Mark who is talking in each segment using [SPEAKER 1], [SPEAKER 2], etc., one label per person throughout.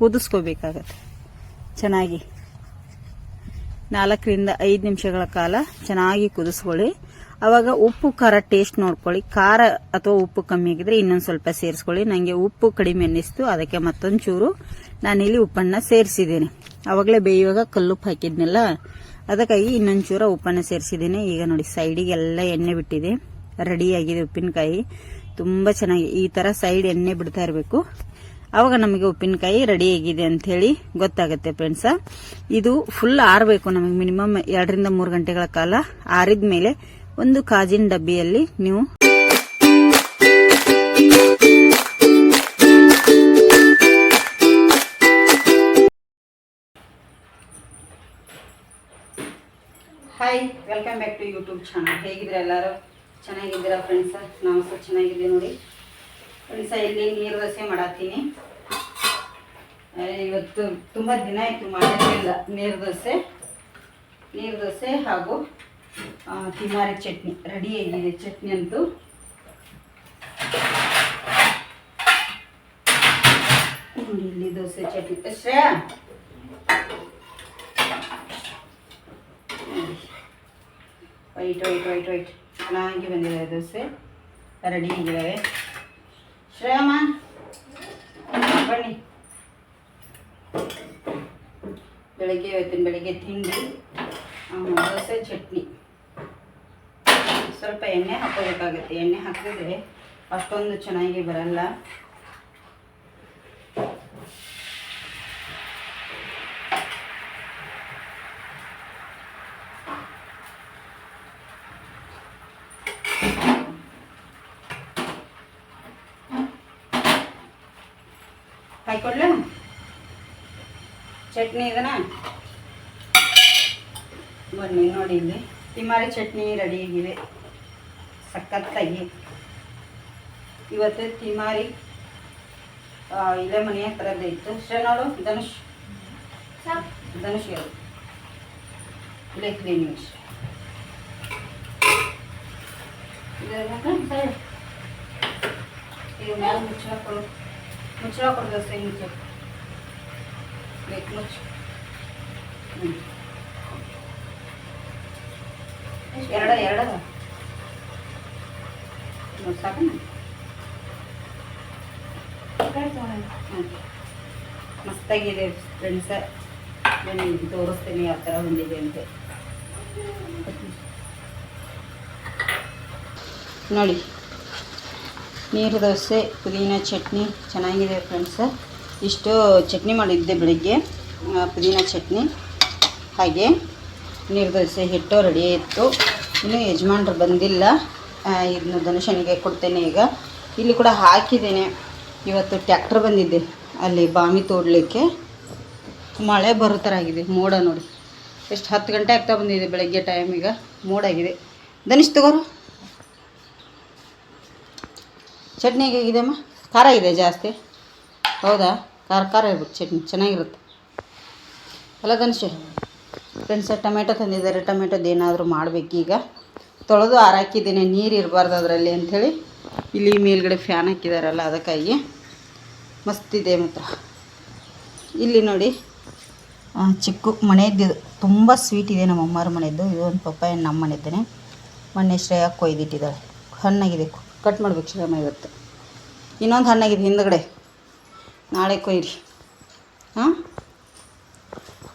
[SPEAKER 1] ಕುದಿಸ್ಕೋಬೇಕಾಗತ್ತೆ. ಚೆನ್ನಾಗಿ. ನಾಲ್ಕರಿಂದ ಐದು ನಿಮಿಷಗಳ ಕಾಲ ಚೆನ್ನಾಗಿ ಕುದಿಸ್ಕೊಳ್ಳಿ. ಅವಾಗ ಉಪ್ಪು, ಖಾರ ಟೇಸ್ಟ್ ನೋಡ್ಕೊಳ್ಳಿ. ಖಾರ ಅಥವಾ ಉಪ್ಪು ಕಮ್ಮಿ ಆಗಿದ್ರೆ ಇನ್ನೊಂದು ಸ್ವಲ್ಪ ಸೇರಿಸ್ಕೊಳ್ಳಿ. ನನಗೆ ಉಪ್ಪು ಕಡಿಮೆ ಅನ್ನಿಸ್ತು. ಅದಕ್ಕೆ ಮತ್ತೊಂದು ಚೂರು ನಾನಿಲ್ಲಿ ಉಪ್ಪನ್ನ ಸೇರಿಸಿದ್ದೀನಿ. ಅವಾಗಲೇ ಬೇಯುವಾಗ ಕಲ್ಲುಪ್ಪು ಹಾಕಿದ್ನಲ್ಲ, ಅದಕ್ಕಾಗಿ ಇನ್ನೊಂದು ಚೂರ ಉಪ್ಪನ್ನ ಸೇರಿಸಿದ್ದೀನಿ. ಈಗ ನೋಡಿ ಸೈಡಿಗೆಲ್ಲ ಎಣ್ಣೆ ಬಿಟ್ಟಿದೆ. ರೆಡಿಯಾಗಿದೆ ಉಪ್ಪಿನಕಾಯಿ. ತುಂಬ ಚೆನ್ನಾಗಿ ಈ ಥರ ಸೈಡ್ ಎಣ್ಣೆ ಬಿಡ್ತಾ ಇರಬೇಕು. ಅವಾಗ ನಮಗೆ ಉಪ್ಪಿನಕಾಯಿ ರೆಡಿ ಆಗಿದೆ ಅಂತ ಹೇಳಿ ಗೊತ್ತಾಗುತ್ತೆ ಫ್ರೆಂಡ್ಸ ಇದು ಫುಲ್ ಆರಬೇಕು ನಮಗೆ ಮಿನಿಮಮ್ ಎರಡರಿಂದ ಮೂರು ಗಂಟೆಗಳ ಕಾಲ. ಆರಿದ ಮೇಲೆ ಒಂದು ಕಾಜಿನ ಡಬ್ಬಿಯಲ್ಲಿ ನೀವು hi welcome back to YouTube channel ಹೇಗಿದ್ರೆ ಎಲ್ಲರೂ? ಚೆನ್ನಾಗಿದ್ದೀರಾ ಫ್ರೆಂಡ್ಸ ನಾವು ಸಹ ಚೆನ್ನಾಗಿದ್ದೀವಿ ನೋಡಿ. ಫ್ರೆಂಡ್ಸ ಇಲ್ಲಿ ನೀರು ದೋಸೆ ಮಾಡತ್ತೀನಿ. ಇವತ್ತು ತುಂಬ ದಿನ ಆಯಿತು ಮಾಡಿರಲಿಲ್ಲ ನೀರು ದೋಸೆ. ನೀರು ದೋಸೆ ಹಾಗೂ ತಿಮಾರಿ ಚಟ್ನಿ ರೆಡಿ ಆಗಿದೆ ಚಟ್ನಿ ಅಂತೂ. ಇಲ್ಲಿ ದೋಸೆ ಚಟ್ನಿ. ಅಷ್ಟೇ ವೈಟ್ ವೈಟ್ ವೈಟ್ ವೈಟ್. ಚೆನ್ನಾಗಿ ಬಂದಿದೆ ದೋಸೆ. ರೆಡಿ ಆಗಿದ್ದಾವೆ. ಶ್ರೇಯಮ್ಮ? ಬನ್ನಿ. ಬೆಳಗ್ಗೆ, ಇವತ್ತಿನ ಬೆಳಗ್ಗೆ ತಿಂಡಿ ದೋಸೆ, ಚಟ್ನಿ. ಸ್ವಲ್ಪ ಎಣ್ಣೆ ಹಾಕೋಬೇಕಾಗುತ್ತೆ ಎಣ್ಣೆ ಹಾಕಿದ್ರೆ ಅಷ್ಟೊಂದು ಚೆನ್ನಾಗಿ ಬರಲ್ಲ. ಹಾಕೊಡ್ಲ? ಚಟ್ನಿ ಇದನ್ನ ಬನ್ನಿ ನೋಡಿ ಇಲ್ಲಿ. ತಿಮಾರಿ ಚಟ್ನಿ ರೆಡಿ ಆಗಿದೆ ಸಖತ್ತಾಗಿ. ಇವತ್ತು ತಿಮಾರಿ ಇಲ್ಲೇ ಮನೆ ಹತ್ರದ್ದು ಇತ್ತು. ನೋಡು ಧನುಷ್. ಧನುಷ್ ಹೇಳು. ಇಲ್ಲೇ ಕ್ಲೀನಿಂಗ್ ಇದು ಮ್ಯಾಲೆ ಮುಚ್ಚಳ ಕೊಡು. ಮುಚ್ಚಳ ಕೊಡು ದೋಸೆ ಮುಚ್ಚ ಬೇಕು ಮುಚ್ಚು ಹ್ಞೂ ಎರಡ ಎರಡ ಹ್ಞೂ ಮಸ್ತಾಗಿದೆ ಫ್ರೆಂಡ್ಸ ನಾನು ತೋರಿಸ್ತೀನಿ ಯಾವ ಥರ ಬಂದಿದೆ ಅಂತ ನೋಡಿ ನೀರು ದೋಸೆ, ಪುದೀನ ಚಟ್ನಿ ಚೆನ್ನಾಗಿದೆ ಫ್ರೆಂಡ್ಸ ಇಷ್ಟು ಚಟ್ನಿ ಮಾಡಿದ್ದೆ ಬೆಳಿಗ್ಗೆ. ಪುದೀನ ಚಟ್ನಿ. ಹಾಗೆ ನೀರು ದೋಸೆ ಹಿಟ್ಟು ರೆಡಿ ಇತ್ತು. ಇನ್ನೂ ಯಜಮಾನ್ರು ಬಂದಿಲ್ಲ. ಇದನ್ನು ಇದನ್ನ ಧನುಷನಿಗೆ ಕೊಡ್ತೇನೆ ಈಗ. ಇಲ್ಲಿ ಕೂಡ ಹಾಕಿದ್ದೇನೆ. ಇವತ್ತು ಟ್ಯಾಕ್ಟ್ರ್ ಬಂದಿದ್ದೆ ಅಲ್ಲಿ ಬಾಮಿ ತೋಡಲಿಕ್ಕೆ. ಮಳೆ ಬರೋ ಥರ ಆಗಿದೆ. ಮೋಡ ನೋಡಿ. ಎಷ್ಟು ಹತ್ತು ಗಂಟೆ ಆಗ್ತಾ ಬಂದಿದೆ ಬೆಳಗ್ಗೆ ಟೈಮ್ ಈಗ. ಮೋಡಾಗಿದೆ ಧನುಷ್ ತಗೋರು. ಚಟ್ನಿ ಹೇಗಿದೆ ಅಮ್ಮ ಖಾರ ಇದೆ ಜಾಸ್ತಿ. ಹೌದಾ? ಖಾರ ಖಾರ ಇರ್ಬೇಕು ಚಟ್ನಿ, ಚೆನ್ನಾಗಿರುತ್ತೆ. ಅಲ್ಲ ಗಣೇಶ ಫ್ರೆಂಡ್ಸ್ ಟೊಮೆಟೊ ತಂದಿದ್ದಾರೆ. ಟೊಮೆಟೊದು ಏನಾದರೂ ಮಾಡಬೇಕೀಗ ತೊಳೆದು ಹಾಕಿದ್ದೀನಿ. ನೀರು ಇರಬಾರ್ದು ಅದರಲ್ಲಿ ಅಂಥೇಳಿ. ಇಲ್ಲಿ ಮೇಲ್ಗಡೆ ಫ್ಯಾನ್ ಹಾಕಿದಾರಲ್ಲ ಅದಕ್ಕಾಗಿ. ಮಸ್ತಿದೆ ಮಾತ್ರ. ಇಲ್ಲಿ ನೋಡಿ ಚಿಕ್ಕ ಮನೆಯದ್ದು ತುಂಬ ಸ್ವೀಟ್ ಇದೆ ನಮ್ಮ ಅಮ್ಮರ ಮನೆಯದ್ದು. ಇದೊಂದು ಪಪ್ಪಾಯ ನಮ್ಮ ಮನೆದ್ದೇನೆ ಮೊನ್ನೆ ಶ್ರೇಯ ಕೊಯ್ದಿಟ್ಟಿದ್ದಾಳೆ. ಹಣ್ಣಾಗಿದೆ. ಕಟ್ ಮಾಡ್ಬೇಕು ಶ್ರಮ ಇವತ್ತು. ಇನ್ನೊಂದು ಹಣ್ಣಾಗಿದೆ ಹಿಂದ್ಗಡೆ. ನಾಳೆ ಕೊಯ್ರಿ. ಹಾಂ?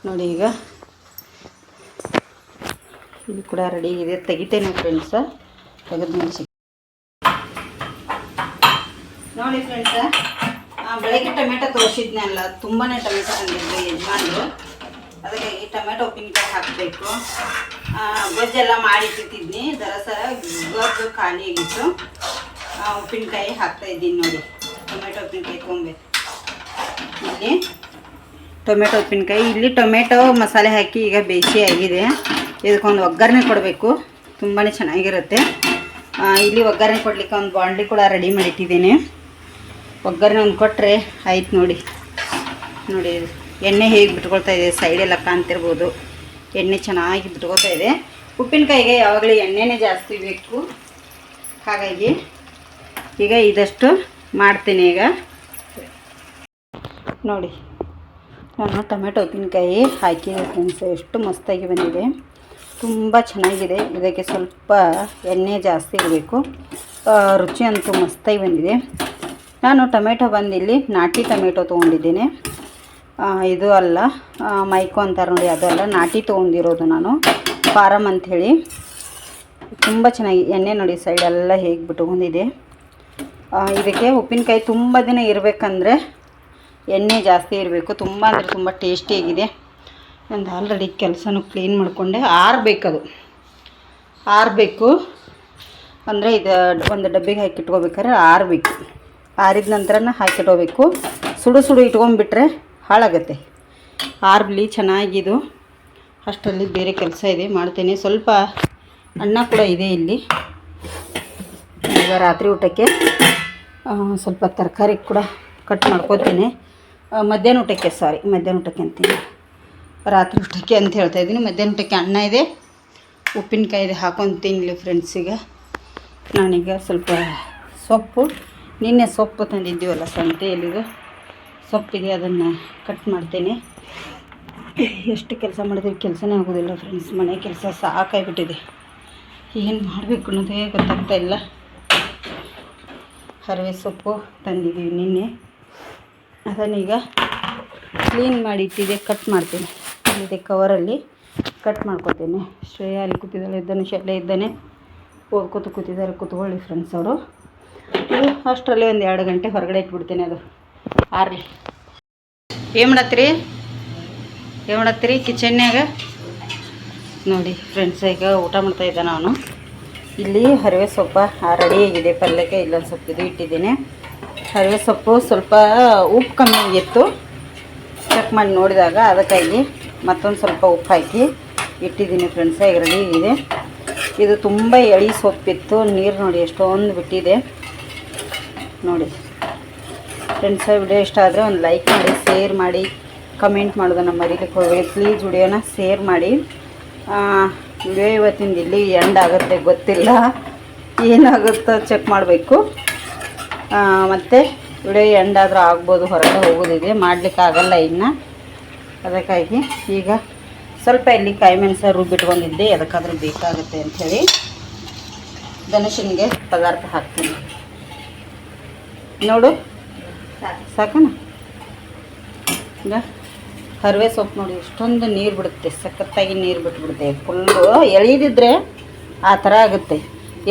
[SPEAKER 1] ನೋಡಿ ಈಗ. ಇಲ್ಲಿ ಕೂಡ ರೆಡಿ ಇದೆ ತೆಗಿತೇನೆ ಫ್ರೆಂಡ್ಸ ತೆಗೆದು ಮೆಣಸಿ ನೋಡಿ ಫ್ರೆಂಡ್ಸ ಬೆಳಗ್ಗೆ ಟೊಮೆಟೊ ತೋರಿಸಿದ್ನಲ್ಲ ತುಂಬಾ ಟೊಮೆಟೊ ತಂದಿದ್ದು ಯಜಮಾನರು. ಅದಕ್ಕೆ ಈ ಟೊಮೆಟೊ ಉಪ್ಪಿನಕಾಯಿ ಹಾಕಬೇಕು. ಗೊಜ್ಜೆಲ್ಲ ಮಾಡಿಟ್ಟಿಟ್ಟಿದ್ನಿ ದರಸರ ಗೊಜ್ಜು ಖಾಲಿ ಆಗಿತ್ತು. ಉಪ್ಪಿನಕಾಯಿ ಹಾಕ್ತಾ ಇದ್ದೀನಿ ನೋಡಿ. ಟೊಮೆಟೊ ಉಪ್ಪಿನಕಾಯಿ ತೊಗೊಬೇಕು ಇಲ್ಲಿ ಟೊಮೆಟೊ ಉಪ್ಪಿನಕಾಯಿ. ಇಲ್ಲಿ ಟೊಮೆಟೊ ಮಸಾಲೆ ಹಾಕಿ ಈಗ ಬೇಯಿಸಿ ಆಗಿದೆ. ಇದಕ್ಕೊಂದು ಒಗ್ಗರಣೆ ಕೊಡಬೇಕು. ತುಂಬಾ ಚೆನ್ನಾಗಿರುತ್ತೆ. ಇಲ್ಲಿ ಒಗ್ಗರಣೆ ಕೊಡಲಿಕ್ಕೆ ಒಂದು ಬಾಂಡ್ಲಿ ಕೂಡ ರೆಡಿ ಮಾಡಿಟ್ಟಿದ್ದೀನಿ. ಒಗ್ಗರಣೆ ಒಂದು ಕೊಟ್ಟರೆ ಆಯ್ತು ನೋಡಿ. ನೋಡಿ, ಎಣ್ಣೆ ಹೇಗೆ ಬಿಟ್ಕೊಳ್ತಾ ಇದೆ ಸೈಡೆಲ್ಲ ಕಾಣ್ತಿರ್ಬೋದು. ಎಣ್ಣೆ ಚೆನ್ನಾಗಿ ಬಿಟ್ಕೊಳ್ತಾ ಇದೆ. ಉಪ್ಪಿನಕಾಯಿಗೆ ಯಾವಾಗಲೂ ಎಣ್ಣೆನೇ ಜಾಸ್ತಿ ಬೇಕು. ಹಾಗಾಗಿ ಈಗ ಇದಷ್ಟು ಮಾಡ್ತೀನಿ ಈಗ. ನೋಡಿ, ನಾನು ಟೊಮೆಟೊ ಉಪ್ಪಿನಕಾಯಿ ಹಾಕಿದೆ ಫ್ರೆಂಡ್ಸ್ ಎಷ್ಟು ಮಸ್ತಾಗಿ ಬಂದಿದೆ. ತುಂಬ ಚೆನ್ನಾಗಿದೆ. ಇದಕ್ಕೆ ಸ್ವಲ್ಪ ಎಣ್ಣೆ ಜಾಸ್ತಿ ಇರಬೇಕು. ರುಚಿ ಅಂತೂ ಮಸ್ತಾಗಿ ಬಂದಿದೆ. ನಾನು ಟೊಮೆಟೊ ಬಂದಿಲ್ಲಿ ನಾಟಿ ಟೊಮೆಟೊ ತೊಗೊಂಡಿದ್ದೇನೆ. ಇದು ಅಲ್ಲ ಮೈಕೋ ಅಂತಾರೆ ನೋಡಿ, ಅದು ಅಲ್ಲ, ನಾಟಿ ತೊಗೊಂಡಿರೋದು ನಾನು. ಫಾರಮ್ ಅಂಥೇಳಿ. ತುಂಬ ಚೆನ್ನಾಗಿ, ಎಣ್ಣೆ ನೋಡಿ ಸೈಡೆಲ್ಲ ಹೇಗೆ ಬಿಟ್ಕೊಂಡಿದೆ ಇದಕ್ಕೆ ಉಪ್ಪಿನಕಾಯಿ ತುಂಬ ದಿನ ಇರಬೇಕಂದ್ರೆ ಎಣ್ಣೆ ಜಾಸ್ತಿ ಇರಬೇಕು. ತುಂಬ ಅಂದರೆ ತುಂಬ ಟೇಸ್ಟಿಯಾಗಿದೆ ನಂದು ಆಲ್ರೆಡಿ ಕೆಲಸನೂ ಕ್ಲೀನ್ ಮಾಡಿಕೊಂಡೆ. ಆರಬೇಕದು. ಆರಬೇಕು. ಅಂದರೆ ಇದು ಒಂದು ಡಬ್ಬಿಗೆ ಹಾಕಿ ಇಟ್ಕೋಬೇಕಾದ್ರೆ ಆರಬೇಕು. ಆರಿದ ನಂತರನೇ ಹಾಕಿಟ್ಕೋಬೇಕು. ಸುಡು ಸುಡು ಇಟ್ಕೊಂಡ್ಬಿಟ್ರೆ ಹಾಳಾಗತ್ತೆ. ಆರ್ಬಲಿ ಚೆನ್ನಾಗಿದು. ಅಷ್ಟರಲ್ಲಿ ಬೇರೆ ಕೆಲಸ ಇದೆ. ಮಾಡ್ತೇನೆ. ಸ್ವಲ್ಪ ಅನ್ನ ಕೂಡ ಇದೆ ಇಲ್ಲಿ. ಈಗ ರಾತ್ರಿ ಊಟಕ್ಕೆ. ಸ್ವಲ್ಪ ತರಕಾರಿ ಕೂಡ ಕಟ್ ಮಾಡ್ಕೋತೀನಿ. ಮಧ್ಯಾಹ್ನ ಊಟಕ್ಕೆ ಸಾರಿ ಮಧ್ಯಾಹ್ನ ಊಟಕ್ಕೆ ಅಂತೀನಿ. ರಾತ್ರಿ ಊಟಕ್ಕೆ ಅಂತ ಹೇಳ್ತಾ ಇದ್ದೀನಿ. ಮಧ್ಯಾಹ್ನ ಊಟಕ್ಕೆ ಅನ್ನ ಇದೆ. ಉಪ್ಪಿನಕಾಯಿ ಇದೆ ಹಾಕೊಂಡು ತಿನ್ನಲಿ ಫ್ರೆಂಡ್ಸಿಗೆ ನಾನೀಗ ಸ್ವಲ್ಪ ಸೊಪ್ಪು, ನಿನ್ನೆ ಸೊಪ್ಪು ತಂದಿದ್ದೀವಲ್ಲ ಸಂತೆಯಲ್ಲಿದು ಸೊಪ್ಪಿದೆ, ಅದನ್ನು ಕಟ್ ಮಾಡ್ತೀನಿ. ಎಷ್ಟು ಕೆಲಸ ಮಾಡಿದ್ರೆ ಕೆಲಸನೇ ಆಗೋದಿಲ್ಲ ಫ್ರೆಂಡ್ಸ್ ಮನೆ ಕೆಲಸ ಸಾಕಾಗಿಬಿಟ್ಟಿದೆ ಏನು ಮಾಡಬೇಕು ಅನ್ನೋದೇ ಗೊತ್ತಾಗ್ತಾ ಇಲ್ಲ. ಹರವೆ ಸೊಪ್ಪು ತಂದಿದ್ದೀವಿ ನಿನ್ನೆ. ಅದನ್ನೀಗ ಕ್ಲೀನ್ ಮಾಡಿ ಇಟ್ಟಿದೆ ಕಟ್ ಮಾಡ್ತೀನಿ. ಇಲ್ಲಿದೆ ಕವರಲ್ಲಿ ಕಟ್ ಮಾಡ್ಕೊತೀನಿ ಶ್ರೇಯ ಅಲ್ಲಿ ಕೂತಿದ್ದಾಳೆ, ಇದ್ದಾನೆ ಶಾಲೆ ಇದ್ದಾನೆ. ಕೂತು ಕೂತಿದ್ದಾರೆ, ಕೂತ್ಕೊಳ್ಳಿ ಫ್ರೆಂಡ್ಸ್ ಅವರು. ಇದು ಅಷ್ಟರಲ್ಲಿ ಒಂದು ಎರಡು ಗಂಟೆ ಹೊರಗಡೆ ಇಟ್ಬಿಡ್ತೀನಿ ಅದು. ಆರಲಿ. ಏನು ಮಾಡತ್ತೀರಿ? ಏನು ಮಾಡತ್ತೀರಿ? ಕಿಚನ್ನಾಗ ನೋಡಿ ಫ್ರೆಂಡ್ಸ್ ಈಗ ಊಟ ಮಾಡ್ತಾ ಇದ್ದಾನೆ ಅವನು ಇಲ್ಲಿ ಹರಿವೆ ಸೊಪ್ಪ ರೆಡಿ ಆಗಿದೆ. ಪಲ್ಯಕ್ಕೆ ಇಲ್ಲೊಂದು ಸ್ವಲ್ಪ ಇದು ಇಟ್ಟಿದ್ದೀನಿ. ಹರಿವೆ ಸೊಪ್ಪು ಸ್ವಲ್ಪ ಉಪ್ಪು ಕಮ್ಮಿ ಆಗಿತ್ತು. ಚೆಕ್ ಮಾಡಿ ನೋಡಿದಾಗ ಅದಕ್ಕಾಗಿ ಮತ್ತೊಂದು ಸ್ವಲ್ಪ ಉಪ್ಪು ಹಾಕಿ ಇಟ್ಟಿದ್ದೀನಿ ಫ್ರೆಂಡ್ಸ್ ಈಗ ರೆಡಿ ಆಗಿದೆ. ಇದು ತುಂಬ ಎಳಿ ಸೊಪ್ಪಿತ್ತು. ನೀರು ನೋಡಿ ಎಷ್ಟೊಂದು ಬಿಟ್ಟಿದೆ. ನೋಡಿ ಫ್ರೆಂಡ್ಸ್, ವಿಡಿಯೋ ಇಷ್ಟ ಆದರೆ ಒಂದು ಲೈಕ್ ಮಾಡಿ, ಶೇರ್ ಮಾಡಿ, ಕಮೆಂಟ್ ಮಾಡೋದನ್ನು ಮರೀಲಿಕ್ಕೆ ಹೋಗಬೇಡಿ. ಪ್ಲೀಸ್ ವಿಡಿಯೋನ ಶೇರ್ ಮಾಡಿ. ವಿಡಿಯೋ ಇವತ್ತಿಂದ ಇಲ್ಲಿ ಎಂಡ್ ಆಗುತ್ತೆ ಗೊತ್ತಿಲ್ಲ. ಏನಾಗುತ್ತೋ ಚೆಕ್ ಮಾಡಬೇಕು. ಮತ್ತು ವಿಡಿಯೋ ಎಂಡ್ ಆದರೂ ಆಗ್ಬೋದು, ಹೊರಗೆ ಹೋಗೋದಿದೆ. ಮಾಡಲಿಕ್ಕೆ ಆಗಲ್ಲ ಇನ್ನು. ಅದಕ್ಕಾಗಿ ಈಗ ಸ್ವಲ್ಪ ಇಲ್ಲಿ ಕಾಯಿ ಮೆಣಸ ರುಬ್ಬಿಟ್ಕೊಂಡಿದ್ದೆ ಅದಕ್ಕಾದರೂ ಬೇಕಾಗುತ್ತೆ ಅಂಥೇಳಿ ಧನುಷನಿಗೆ ಪದಾರ್ಥ ಹಾಕ್ತೀನಿ. ನೋಡು. ಸಾಕನ? ಹರಿವೆ ಸೊಪ್ಪು ನೋಡಿ ಇಷ್ಟೊಂದು ನೀರು ಬಿಡುತ್ತೆ, ಸಖತ್ತಾಗಿ ನೀರು ಬಿಟ್ಬಿಡುತ್ತೆ. ಫುಲ್ಲು ಎಳೀದಿದ್ರೆ ಆ ಥರ ಆಗುತ್ತೆ.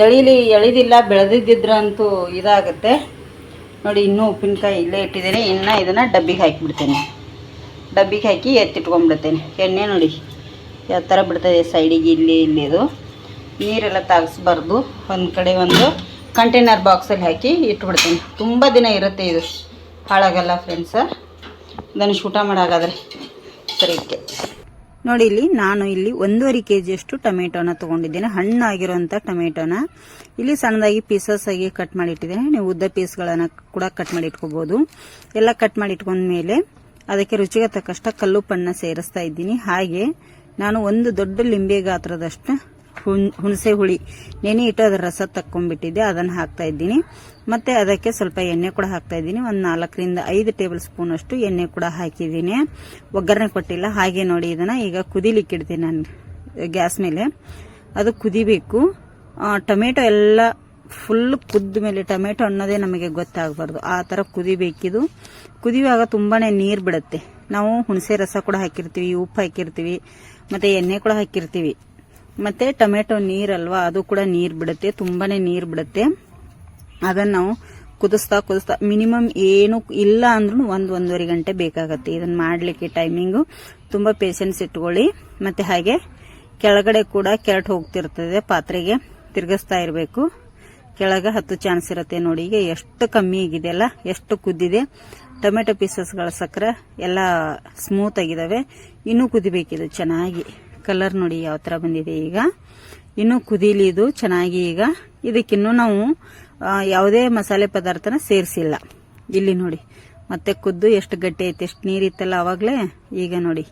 [SPEAKER 1] ಎಳೀಲಿ, ಎಳಿದಿಲ್ಲ ಬೆಳೆದಿದ್ದಿದ್ರೆ ಅಂತೂ ಇದಾಗುತ್ತೆ. ನೋಡಿ, ಇನ್ನೂ ಉಪ್ಪಿನಕಾಯಿ ಇಲ್ಲೇ ಇಟ್ಟಿದ್ದೀನಿ. ಇನ್ನು ಇದನ್ನು ಡಬ್ಬಿಗೆ ಹಾಕಿಬಿಡ್ತೇನೆ. ಡಬ್ಬಿಗೆ ಹಾಕಿ ಎತ್ತಿಟ್ಕೊಂಡ್ಬಿಡ್ತೇನೆ. ಎಣ್ಣೆ ನೋಡಿ, ಯಾವ ಥರ ಬಿಡ್ತದೆ ಸೈಡಿಗೆ, ಇಲ್ಲಿ ಇಲ್ಲಿದು ನೀರೆಲ್ಲ ತಾಗಿಸ್ಬಾರ್ದು. ಒಂದು ಕಡೆ ಒಂದು ಕಂಟೈನರ್ ಬಾಕ್ಸಲ್ಲಿ ಹಾಕಿ ಇಟ್ಬಿಡ್ತೀನಿ. ತುಂಬ ದಿನ ಇರುತ್ತೆ ಇದು. ಹಾಳಾಗಲ್ಲ ಫ್ರೆಂಡ್ಸ ಇದನ್ನು ಶೂಟ ಮಾಡಾಗಾದ್ರೆ. ಸರಿ ನೋಡಿ ಇಲ್ಲಿ ನಾನು ಇಲ್ಲಿ ಒಂದೂವರೆ ಕೆ ಜಿಯಷ್ಟು ಟೊಮೆಟೊನ ತೊಗೊಂಡಿದ್ದೇನೆ. ಹಣ್ಣಾಗಿರುವಂಥ ಟೊಮೆಟೊನ. ಇಲ್ಲಿ ಸಣ್ಣದಾಗಿ ಪೀಸಸ್ ಆಗಿ ಕಟ್ ಮಾಡಿ ಇಟ್ಟಿದ್ದೇನೆ ನೀವು ಉದ್ದ ಪೀಸ್ಗಳನ್ನು ಕೂಡ ಕಟ್ ಮಾಡಿ ಇಟ್ಕೋಬಹುದು ಎಲ್ಲ ಕಟ್ ಮಾಡಿ ಇಟ್ಕೊಂಡ್ಮೇಲೆ ಅದಕ್ಕೆ ರುಚಿಗೆ ತಕ್ಕಷ್ಟ ಕಲ್ಲು ಪಣ್ಣ ಸೇರಿಸ್ತಾ ಇದ್ದೀನಿ. ಹಾಗೆ ನಾನು ಒಂದು ದೊಡ್ಡ ಲಿಂಬೆ ಗಾತ್ರದಷ್ಟು ಹುಣ್ ಹುಣಸೆ ಹುಳಿ. ನೆನೆ ಇಟ್ಟು ಅದರ ರಸ ತಕ್ಕೊಂಡ್ಬಿಟ್ಟಿದ್ದೆ, ಅದನ್ನು ಹಾಕ್ತಾ ಇದ್ದೀನಿ. ಮತ್ತೆ ಅದಕ್ಕೆ ಸ್ವಲ್ಪ ಎಣ್ಣೆ ಕೂಡ ಹಾಕ್ತಾ ಇದ್ದೀನಿ. ಒಂದು ನಾಲ್ಕರಿಂದ ಐದು ಟೇಬಲ್ ಸ್ಪೂನ್ ಅಷ್ಟು ಎಣ್ಣೆ ಕೂಡ ಹಾಕಿದ್ದೀನಿ. ಒಗ್ಗರಣೆ ಕೊಟ್ಟಿಲ್ಲ, ಹಾಗೆ ನೋಡಿ ಇದನ್ನು. ಈಗ ಕುದಿಲಿಕ್ಕೆ ಇಡ್ತೀನಿ ನಾನು, ಗ್ಯಾಸ್ ಮೇಲೆ. ಅದು ಕುದಿಬೇಕು. ಟೊಮೆಟೊ ಎಲ್ಲ ಫುಲ್ ಕುದ್ದ ಮೇಲೆ, ಟೊಮೆಟೊ ಅನ್ನೋದೇ ನಮಗೆ ಗೊತ್ತಾಗಬಾರ್ದು. ಆ ಥರ ಕುದಿಬೇಕಿದು. ಕುದಿಯುವಾಗ ತುಂಬಾ ನೀರು ಬಿಡುತ್ತೆ. ನಾವು ಹುಣಸೆ ರಸ ಕೂಡ ಹಾಕಿರ್ತೀವಿ, ಉಪ್ಪು ಹಾಕಿರ್ತೀವಿ, ಮತ್ತು ಎಣ್ಣೆ ಕೂಡ ಹಾಕಿರ್ತೀವಿ. ಮತ್ತೆ ಟೊಮೆಟೊ ನೀರಲ್ವಾ? ಅದು ಕೂಡ ನೀರು ಬಿಡುತ್ತೆ. ತುಂಬಾನೇ ನೀರು ಬಿಡುತ್ತೆ. ಅದನ್ನ ನಾವು ಕುದಿಸ್ತಾ ಕುದಿಸ್ತಾ ಮಿನಿಮಮ್ ಏನು ಇಲ್ಲ ಅಂದ್ರೂ ಒಂದು ಒಂದೂವರೆ ಗಂಟೆ ಬೇಕಾಗತ್ತೆ. ಇದನ್ನ ಮಾಡ್ಲಿಕ್ಕೆ ಟೈಮಿಂಗು ತುಂಬಾ ಪೇಷನ್ಸ್ ಇಟ್ಕೊಳ್ಳಿ. ಮತ್ತೆ ಹಾಗೆ ಕೆಳಗಡೆ ಕೂಡ ಕೆರಟ್ ಹೋಗ್ತಿರ್ತದೆ ಪಾತ್ರೆಗೆ. ತಿರ್ಗಿಸ್ತಾ ಇರಬೇಕು. ಕೆಳಗೆ ಹತ್ತು ಚಾನ್ಸ್ ಇರುತ್ತೆ ನೋಡಿ. ಈಗ ಎಷ್ಟು ಕಮ್ಮಿ ಆಗಿದೆ ಅಲ್ಲ? ಎಷ್ಟು ಕುದ್ದಿದೆ? ಟೊಮೆಟೊ ಪೀಸಸ್ಗಳ ಸಕ್ಕರೆ ಎಲ್ಲ ಸ್ಮೂತ್ ಆಗಿದಾವೆ. ಇನ್ನೂ ಕುದಿಬೇಕಿದೆ ಚೆನ್ನಾಗಿ. ಕಲರ್ ನೋಡಿ ಯಾವ ಥರ ಬಂದಿದೆ ಈಗ. ಇನ್ನು ಕುದೀಲಿ ಇದು, ಚೆನ್ನಾಗಿ ಈಗ. ಇದಕ್ಕಿನ್ನೂ ನಾವು ಯಾವುದೇ ಮಸಾಲೆ ಪದಾರ್ಥನ ಸೇರಿಸಿಲ್ಲ. ಇಲ್ಲಿ ನೋಡಿ. ಮತ್ತೆ ಕುದ್ದು ಎಷ್ಟು ಗಟ್ಟಿ ಐತೆ, ಎಷ್ಟು ನೀರಿತ್ತಲ್ಲ ಅವಾಗಲೇ? ಈಗ ನೋಡಿ.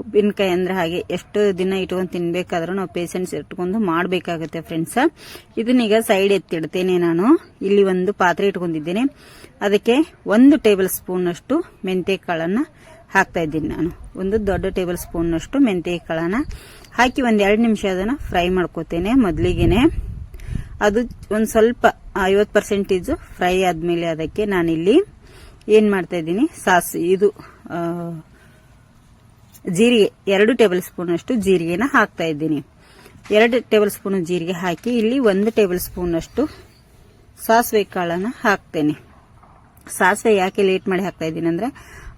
[SPEAKER 1] ಉಪ್ಪಿನಕಾಯಿ ಅಂದರೆ ಹಾಗೆ ಎಷ್ಟು ದಿನ ಇಟ್ಕೊಂಡು ತಿನ್ಬೇಕಾದ್ರೂ ನಾವು ಪೇಷನ್ಸ್ ಇಟ್ಕೊಂಡು ಮಾಡಬೇಕಾಗುತ್ತೆ ಫ್ರೆಂಡ್ಸ್ ಇದನ್ನೀಗ ಸೈಡ್ ಎತ್ತಿಡ್ತೇನೆ ನಾನು. ಇಲ್ಲಿ ಒಂದು ಪಾತ್ರೆ ಇಟ್ಕೊಂಡಿದ್ದೇನೆ. ಅದಕ್ಕೆ ಒಂದು ಟೇಬಲ್ ಸ್ಪೂನ್ ಅಷ್ಟು ಮೆಂತೆ ಕಾಳನ್ನ ಹಾಕ್ತಾ ಇದ್ದೀನಿ ನಾನು. ಒಂದು ದೊಡ್ಡ ಟೇಬಲ್ ಸ್ಪೂನ್ನಷ್ಟು ಮೆಂತೆ ಕಾಳನ್ನ ಹಾಕಿ ಒಂದು ಎರಡು ನಿಮಿಷ ಅದನ್ನು ಫ್ರೈ ಮಾಡ್ಕೋತೇನೆ ಮೊದಲಿಗೆನೆ. ಅದು ಒಂದು ಸ್ವಲ್ಪ ಐವತ್ತು ಪರ್ಸೆಂಟೇಜು ಫ್ರೈ ಆದಮೇಲೆ ಅದಕ್ಕೆ ನಾನಿಲ್ಲಿ ಏನು ಮಾಡ್ತಾ ಇದ್ದೀನಿ, ಸಾಸ್ ಇದು ಜೀರಿಗೆ, ಎರಡು ಟೇಬಲ್ ಸ್ಪೂನಷ್ಟು ಜೀರಿಗೆನ ಹಾಕ್ತಾ ಇದ್ದೀನಿ. ಎರಡು ಟೇಬಲ್ ಸ್ಪೂನ್ ಜೀರಿಗೆ ಹಾಕಿ ಇಲ್ಲಿ ಒಂದು ಟೇಬಲ್ ಸ್ಪೂನಷ್ಟು ಸಾಸಿವೆ ಕಾಳನ್ನು ಹಾಕ್ತೇನೆ. ಸಾಸಿವೆ ಯಾಕೆ ಲೇಟ್ ಮಾಡಿ ಹಾಕ್ತಾ ಇದ್ದೀನಿ ಅಂದ್ರೆ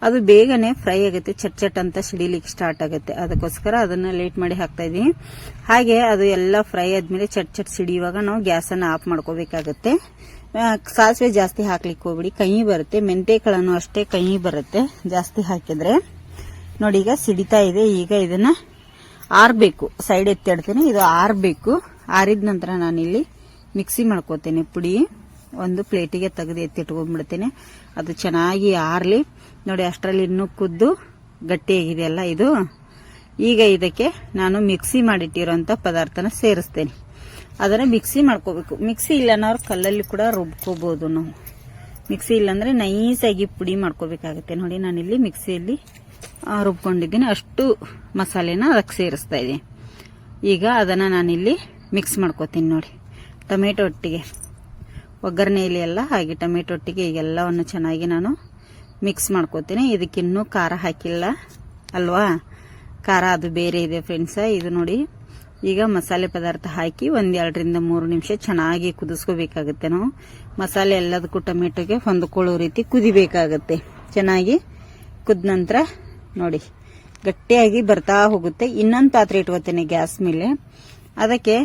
[SPEAKER 1] ಅದು ಬೇಗನೆ ಫ್ರೈ ಆಗುತ್ತೆ ಚಟ್ ಚಟ್ ಅಂತ ಸಿಡಿಲಿಕ್ಕೆ ಸ್ಟಾರ್ಟ್ ಆಗುತ್ತೆ. ಅದಕ್ಕೋಸ್ಕರ ಅದನ್ನ ಲೇಟ್ ಮಾಡಿ ಹಾಕ್ತಾ ಇದೀನಿ ಹಾಗೆ ಅದು ಎಲ್ಲ ಫ್ರೈ ಆದ್ಮೇಲೆ ಚಟ್ ಚಟ್ ಸಿಡಿಯುವಾಗ ನಾವು ಗ್ಯಾಸನ್ನು ಆಫ್ ಮಾಡ್ಕೋಬೇಕಾಗತ್ತೆ. ಸಾಸಿವೆ ಜಾಸ್ತಿ ಹಾಕ್ಲಿಕ್ಕೆ ಹೋಗ್ಬಿಡಿ. ಕಹಿ ಬರುತ್ತೆ ಮೆಂತೆ ಕಾಳನ್ನು ಅಷ್ಟೇ ಕಹಿ ಬರುತ್ತೆ ಜಾಸ್ತಿ ಹಾಕಿದ್ರೆ. ನೋಡಿ, ಈಗ ಸಿಡಿತಾ ಇದೆ. ಈಗ ಇದನ್ನ ಆರ್ಬೇಕು. ಸೈಡ್ ಎತ್ತಿಡ್ತೇನೆ ಇದು ಆರ್ಬೇಕು. ಆರಿದ ನಂತರ ನಾನಿಲ್ಲಿ ಮಿಕ್ಸಿ ಮಾಡ್ಕೋತೇನೆ ಪುಡಿ. ಒಂದು ಪ್ಲೇಟಿಗೆ ತೆಗೆದು ಎತ್ತಿಟ್ಕೊಂಡ್ಬಿಡ್ತೇನೆ. ಅದು ಚೆನ್ನಾಗಿ ಆರಲಿ. ನೋಡಿ, ಅಷ್ಟರಲ್ಲಿ ಇನ್ನೂ ಕುದ್ದು ಗಟ್ಟಿಯಾಗಿದೆಯಲ್ಲ ಇದು. ಈಗ ಇದಕ್ಕೆ ನಾನು ಮಿಕ್ಸಿ ಮಾಡಿಟ್ಟಿರೋಂಥ ಪದಾರ್ಥನ ಸೇರಿಸ್ತೇನೆ. ಅದನ್ನು ಮಿಕ್ಸಿ ಮಾಡ್ಕೋಬೇಕು. ಮಿಕ್ಸಿ ಇಲ್ಲ ಅನ್ನೋರು ಕಲ್ಲಲ್ಲಿ ಕೂಡ ರುಬ್ಕೋಬೋದು ನಾವು. ಮಿಕ್ಸಿ ಇಲ್ಲಾಂದರೆ ನೈಸಾಗಿ ಪುಡಿ ಮಾಡ್ಕೋಬೇಕಾಗುತ್ತೆ. ನೋಡಿ, ನಾನಿಲ್ಲಿ ಮಿಕ್ಸಿಯಲ್ಲಿ ರುಬ್ಕೊಂಡಿದ್ದೀನಿ. ಅಷ್ಟು ಮಸಾಲೆನ ಅದಕ್ಕೆ ಸೇರಿಸ್ತಾ ಇದ್ದೀನಿ ಈಗ ಅದನ್ನು ನಾನಿಲ್ಲಿ ಮಿಕ್ಸ್ ಮಾಡ್ಕೋತೀನಿ ನೋಡಿ. ಟೊಮೆಟೊ ಒಟ್ಟಿಗೆ. ಒಗ್ಗರಣೆಯಲ್ಲಿ ಎಲ್ಲ ಹಾಗೆ ಟೊಮೆಟೊ ಒಟ್ಟಿಗೆ ಈಗೆಲ್ಲವನ್ನು ಚೆನ್ನಾಗಿ ನಾನು ಮಿಕ್ಸ್ ಮಾಡ್ಕೋತೀನಿ. ಇದಕ್ಕಿನ್ನೂ ಖಾರ ಹಾಕಿಲ್ಲ ಅಲ್ವಾ? ಖಾರ ಅದು ಬೇರೆ ಇದೆ ಫ್ರೆಂಡ್ಸ ಇದು ನೋಡಿ, ಈಗ ಮಸಾಲೆ ಪದಾರ್ಥ ಹಾಕಿ ಒಂದೆರಡರಿಂದ ಮೂರು ನಿಮಿಷ ಚೆನ್ನಾಗಿ ಕುದಿಸ್ಕೋಬೇಕಾಗುತ್ತೆ ನಾವು. ಮಸಾಲೆ ಎಲ್ಲದಕ್ಕೂ ಟೊಮೆಟೊಗೆ ಹೊಂದ್ಕೊಳ್ಳೋ ರೀತಿ ಕುದಿಬೇಕಾಗುತ್ತೆ. ಚೆನ್ನಾಗಿ ಕುದ ನಂತರ ನೋಡಿ, ಗಟ್ಟಿಯಾಗಿ ಬರ್ತಾ ಹೋಗುತ್ತೆ. ಇನ್ನೊಂದು ಪಾತ್ರೆ ಇಟ್ಕೋತೀನಿ ಗ್ಯಾಸ್ ಮೇಲೆ. ಅದಕ್ಕೆ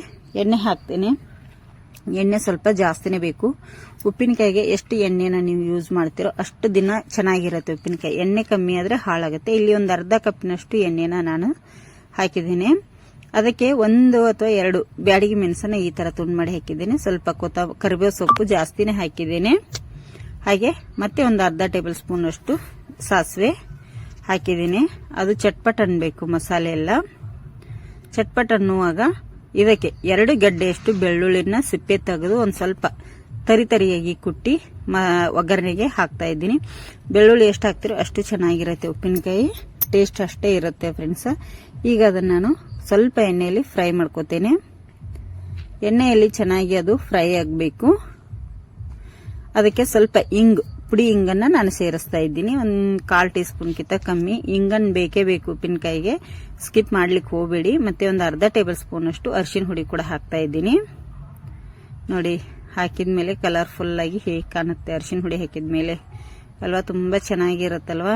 [SPEAKER 1] ಎಣ್ಣೆ ಹಾಕ್ತೇನೆ. ಎಣ್ಣೆ ಸ್ವಲ್ಪ ಜಾಸ್ತಿನೇ ಬೇಕು. ಉಪ್ಪಿನಕಾಯಿಗೆ ಎಷ್ಟು ಎಣ್ಣೆನ ನೀವು ಯೂಸ್ ಮಾಡ್ತೀರೋ ಅಷ್ಟು ದಿನ ಚೆನ್ನಾಗಿರುತ್ತೆ ಉಪ್ಪಿನಕಾಯಿ. ಎಣ್ಣೆ ಕಮ್ಮಿ ಆದರೆ ಹಾಳಾಗುತ್ತೆ. ಇಲ್ಲಿ ಒಂದು ಅರ್ಧ ಕಪ್ಪಿನಷ್ಟು ಎಣ್ಣೆನ ನಾನು ಹಾಕಿದ್ದೀನಿ. ಅದಕ್ಕೆ ಒಂದು ಅಥವಾ ಎರಡು ಬ್ಯಾಡಿಗೆ ಮೆಣಸನ್ನ ಈ ಥರ ತುಂಡು ಮಾಡಿ ಹಾಕಿದ್ದೀನಿ. ಸ್ವಲ್ಪ ಕೊತ್ತ ಕರಿಬೇವು ಸೊಪ್ಪು ಜಾಸ್ತಿನೇ ಹಾಕಿದ್ದೀನಿ. ಹಾಗೆ ಮತ್ತೆ ಒಂದು ಅರ್ಧ ಟೇಬಲ್ ಸ್ಪೂನ್ ಅಷ್ಟು ಸಾಸಿವೆ ಹಾಕಿದ್ದೀನಿ. ಅದು ಚಟ್ಪಟ್ ಅನ್ಬೇಕು ಮಸಾಲೆ ಎಲ್ಲ. ಚಟ್ಪಟ್ ಅನ್ನುವಾಗ ಇದಕ್ಕೆ ಎರಡು ಗಡ್ಡೆಯಷ್ಟು ಬೆಳ್ಳುಳ್ಳಿನ ಸಿಪ್ಪೆ ತೆಗೆದು ಒಂದು ಸ್ವಲ್ಪ ತರಿ ತರಿಯಾಗಿ ಕುಟ್ಟಿ ಮ, ಒಗ್ಗರಣೆಗೆ ಹಾಕ್ತಾ ಇದ್ದೀನಿ. ಬೆಳ್ಳುಳ್ಳಿ ಎಷ್ಟು ಹಾಕ್ತಿರೋ ಅಷ್ಟು ಚೆನ್ನಾಗಿರುತ್ತೆ ಉಪ್ಪಿನಕಾಯಿ. ಟೇಸ್ಟ್ ಅಷ್ಟೇ ಇರುತ್ತೆ ಫ್ರೆಂಡ್ಸ್ ಈಗ ಅದನ್ನು ನಾನು ಸ್ವಲ್ಪ ಎಣ್ಣೆಯಲ್ಲಿ ಫ್ರೈ ಮಾಡ್ಕೋತೇನೆ. ಎಣ್ಣೆಯಲ್ಲಿ ಚೆನ್ನಾಗಿ ಅದು ಫ್ರೈ ಆಗಬೇಕು. ಅದಕ್ಕೆ ಸ್ವಲ್ಪ ಇಂಗ್. ಪುಡಿ ಇಂಗನ್ನ ನಾನು ಸೇರಿಸ್ತಾ ಇದ್ದೀನಿ. ಒಂದು ಕಾಲು ಟೀ ಸ್ಪೂನ್ಗಿಂತ ಕಮ್ಮಿ. ಇಂಗನ್ ಬೇಕೇ ಬೇಕು ಉಪ್ಪಿನಕಾಯಿಗೆ. ಸ್ಕಿಪ್ ಮಾಡ್ಲಿಕ್ಕೆ ಹೋಗಬೇಡಿ. ಮತ್ತೆ ಒಂದು ಅರ್ಧ ಟೇಬಲ್ ಸ್ಪೂನಷ್ಟು ಅರಿಶಿನ ಹುಡಿ ಕೂಡ ಹಾಕ್ತಾ ಇದ್ದೀನಿ. ನೋಡಿ, ಹಾಕಿದ್ಮೇಲೆ ಕಲರ್ಫುಲ್ ಆಗಿ ಹೇಗೆ ಕಾಣುತ್ತೆ. ಅರಿಶಿನ ಹುಡಿ ಹಾಕಿದ ಮೇಲೆ ಅಲ್ವಾ, ತುಂಬ ಚೆನ್ನಾಗಿರುತ್ತಲ್ವಾ?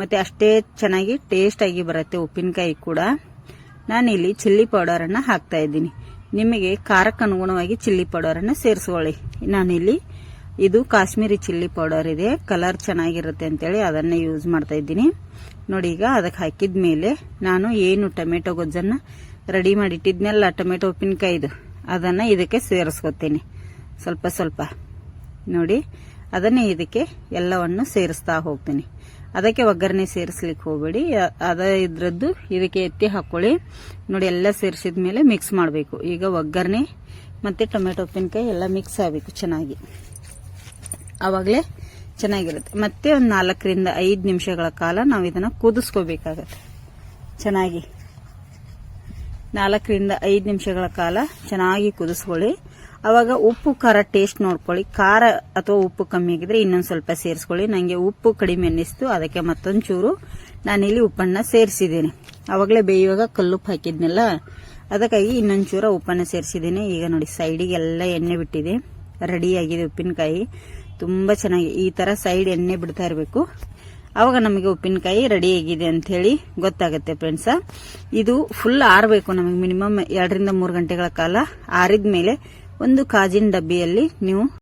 [SPEAKER 1] ಮತ್ತೆ ಅಷ್ಟೇ ಚೆನ್ನಾಗಿ ಟೇಸ್ಟ್ ಆಗಿ ಬರುತ್ತೆ ಉಪ್ಪಿನಕಾಯಿ ಕೂಡ. ನಾನಿಲ್ಲಿ ಚಿಲ್ಲಿ ಪೌಡರನ್ನು ಹಾಕ್ತಾ ಇದ್ದೀನಿ. ನಿಮಗೆ ಖಾರಕ್ಕೆ ಅನುಗುಣವಾಗಿ ಚಿಲ್ಲಿ ಪೌಡರನ್ನು ಸೇರಿಸ್ಕೊಳ್ಳಿ. ನಾನಿಲ್ಲಿ ಇದು ಕಾಶ್ಮೀರಿ ಚಿಲ್ಲಿ ಪೌಡರ್ ಇದೆ. ಕಲರ್ ಚೆನ್ನಾಗಿರುತ್ತೆ ಅಂತೇಳಿ ಅದನ್ನೇ ಯೂಸ್ ಮಾಡ್ತಾ ಇದ್ದೀನಿ. ನೋಡಿ ಈಗ ಅದಕ್ಕೆ ಹಾಕಿದ ಮೇಲೆ ನಾನು ಏನು ಟೊಮೆಟೊ ಗೊಜ್ಜನ್ನು ರೆಡಿ ಮಾಡಿ ಇಟ್ಟಿದ್ನೆಲ್ಲ ಟೊಮೆಟೊ ಉಪ್ಪಿನಕಾಯಿದು ಅದನ್ನು ಇದಕ್ಕೆ ಸೇರಿಸ್ಕೊತೀನಿ. ಸ್ವಲ್ಪ ಸ್ವಲ್ಪ. ನೋಡಿ, ಅದನ್ನೇ ಇದಕ್ಕೆ ಎಲ್ಲವನ್ನು ಸೇರಿಸ್ತಾ ಹೋಗ್ತೀನಿ. ಅದಕ್ಕೆ ಒಗ್ಗರಣೆ ಸೇರಿಸ್ಲಿಕ್ಕೆ ಹೋಗಬೇಡಿ. ಅದ ಇದ್ರದ್ದು ಇದಕ್ಕೆ ಎತ್ತಿ ಹಾಕೊಳ್ಳಿ. ನೋಡಿ, ಎಲ್ಲ ಸೇರಿಸಿದ ಮೇಲೆ ಮಿಕ್ಸ್ ಮಾಡಬೇಕು. ಈಗ ಒಗ್ಗರಣೆ ಮತ್ತೆ ಟೊಮೆಟೊ ಉಪ್ಪಿನಕಾಯಿ ಎಲ್ಲ ಮಿಕ್ಸ್ ಆಗಬೇಕು ಚೆನ್ನಾಗಿ. ಆವಾಗಲೇ ಚೆನ್ನಾಗಿರುತ್ತೆ. ಮತ್ತೆ ಒಂದು ನಾಲ್ಕರಿಂದ ಐದು ನಿಮಿಷಗಳ ಕಾಲ ನಾವು ಇದನ್ನು ಕುದಿಸ್ಕೋಬೇಕಾಗತ್ತೆ. ಚೆನ್ನಾಗಿ. ನಾಲ್ಕರಿಂದ ಐದು ನಿಮಿಷಗಳ ಕಾಲ ಚೆನ್ನಾಗಿ ಕುದಿಸ್ಕೊಳ್ಳಿ. ಅವಾಗ ಉಪ್ಪು, ಖಾರ ಟೇಸ್ಟ್ ನೋಡ್ಕೊಳ್ಳಿ. ಖಾರ ಅಥವಾ ಉಪ್ಪು ಕಮ್ಮಿ ಆಗಿದ್ರೆ ಇನ್ನೊಂದು ಸ್ವಲ್ಪ ಸೇರಿಸ್ಕೊಳ್ಳಿ. ನನಗೆ ಉಪ್ಪು ಕಡಿಮೆ ಅನ್ನಿಸ್ತು. ಅದಕ್ಕೆ ಮತ್ತೊಂದು ಚೂರು ನಾನಿಲ್ಲಿ ಉಪ್ಪನ್ನ ಸೇರಿಸಿದ್ದೀನಿ. ಅವಾಗಲೇ ಬೇಯುವಾಗ ಕಲ್ಲುಪ್ಪು ಹಾಕಿದ್ನಲ್ಲ, ಅದಕ್ಕಾಗಿ ಇನ್ನೊಂದು ಚೂರ ಉಪ್ಪನ್ನ ಸೇರಿಸಿದ್ದೀನಿ. ಈಗ ನೋಡಿ ಸೈಡಿಗೆಲ್ಲ ಎಣ್ಣೆ ಬಿಟ್ಟಿದೆ. ರೆಡಿಯಾಗಿದೆ ಉಪ್ಪಿನಕಾಯಿ. ತುಂಬಾ ಚೆನ್ನಾಗಿ ಈ ತರ ಸೈಡ್ ಎಣ್ಣೆ ಬಿಡ್ತಾ ಇರಬೇಕು. ಅವಾಗ ನಮಗೆ ಉಪ್ಪಿನಕಾಯಿ ರೆಡಿ ಆಗಿದೆ ಅಂತ ಹೇಳಿ ಗೊತ್ತಾಗುತ್ತೆ ಫ್ರೆಂಡ್ಸ್ ಇದು ಫುಲ್ ಆರಬೇಕು ನಮಗೆ ಮಿನಿಮಮ್ ಎರಡರಿಂದ ಮೂರು ಗಂಟೆಗಳ ಕಾಲ. ಆರಿದ ಮೇಲೆ ಒಂದು ಕಾಜಿನ ಡಬ್ಬಿಯಲ್ಲಿ ನೀವು